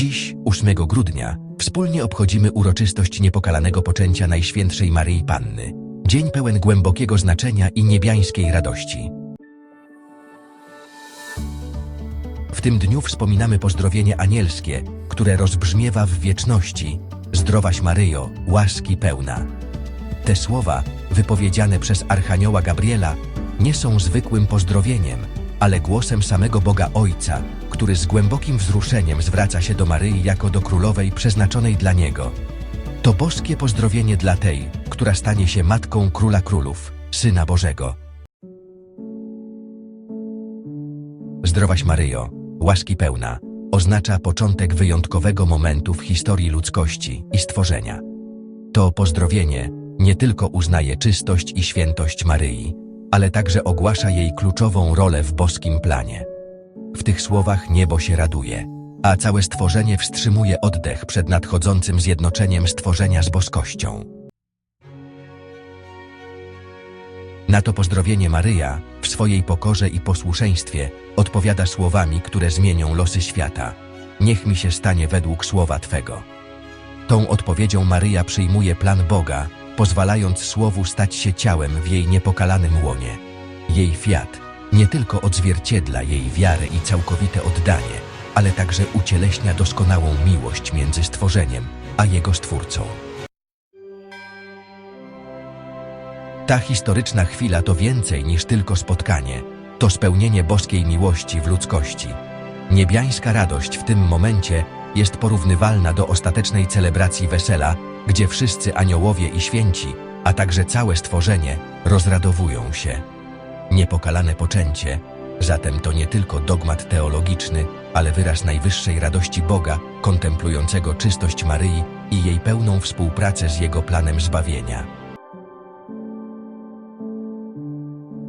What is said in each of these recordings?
Dziś, 8 grudnia, wspólnie obchodzimy uroczystość niepokalanego poczęcia Najświętszej Maryi Panny. Dzień pełen głębokiego znaczenia i niebiańskiej radości. W tym dniu wspominamy pozdrowienie anielskie, które rozbrzmiewa w wieczności. Zdrowaś Maryjo, łaski pełna. Te słowa, wypowiedziane przez Archanioła Gabriela, nie są zwykłym pozdrowieniem, ale głosem samego Boga Ojca, który z głębokim wzruszeniem zwraca się do Maryi jako do królowej przeznaczonej dla Niego. To boskie pozdrowienie dla tej, która stanie się Matką Króla Królów, Syna Bożego. Zdrowaś Maryjo, łaski pełna, oznacza początek wyjątkowego momentu w historii ludzkości i stworzenia. To pozdrowienie nie tylko uznaje czystość i świętość Maryi, ale także ogłasza jej kluczową rolę w boskim planie. W tych słowach niebo się raduje, a całe stworzenie wstrzymuje oddech przed nadchodzącym zjednoczeniem stworzenia z boskością. Na to pozdrowienie Maryja, w swojej pokorze i posłuszeństwie, odpowiada słowami, które zmienią losy świata. Niech mi się stanie według słowa Twego. Tą odpowiedzią Maryja przyjmuje plan Boga, pozwalając słowu stać się ciałem w jej niepokalanym łonie. Jej fiat nie tylko odzwierciedla jej wiarę i całkowite oddanie, ale także ucieleśnia doskonałą miłość między stworzeniem a jego stwórcą. Ta historyczna chwila to więcej niż tylko spotkanie, to spełnienie boskiej miłości w ludzkości. Niebiańska radość w tym momencie jest porównywalna do ostatecznej celebracji wesela, gdzie wszyscy aniołowie i święci, a także całe stworzenie rozradowują się. Niepokalane poczęcie, zatem to nie tylko dogmat teologiczny, ale wyraz najwyższej radości Boga, kontemplującego czystość Maryi i jej pełną współpracę z Jego planem zbawienia.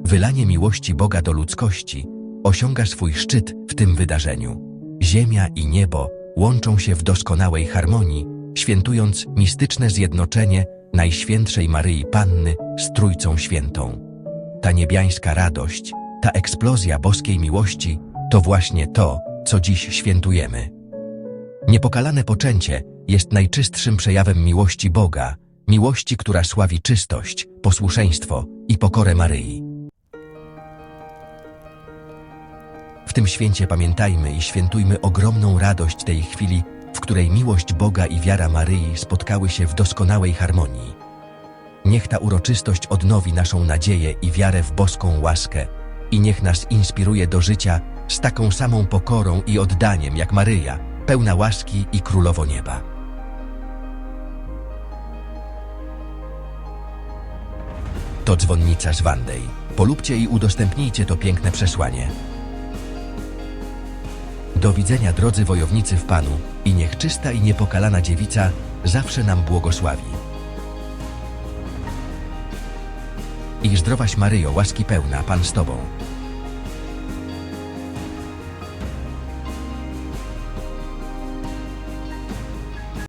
Wylanie miłości Boga do ludzkości osiąga swój szczyt w tym wydarzeniu. Ziemia i niebo łączą się w doskonałej harmonii, świętując mistyczne zjednoczenie Najświętszej Maryi Panny z Trójcą Świętą. Ta niebiańska radość, ta eksplozja boskiej miłości to właśnie to, co dziś świętujemy. Niepokalane poczęcie jest najczystszym przejawem miłości Boga, miłości, która sławi czystość, posłuszeństwo i pokorę Maryi. W tym święcie pamiętajmy i świętujmy ogromną radość tej chwili, w której miłość Boga i wiara Maryi spotkały się w doskonałej harmonii. Niech ta uroczystość odnowi naszą nadzieję i wiarę w boską łaskę i niech nas inspiruje do życia z taką samą pokorą i oddaniem jak Maryja, pełna łaski i królowo nieba. To dzwonnica z Wandej. Polubcie i udostępnijcie to piękne przesłanie. Do widzenia drodzy wojownicy w Panu i niech czysta i niepokalana dziewica zawsze nam błogosławi. I zdrowaś Maryjo, łaski pełna, Pan z Tobą,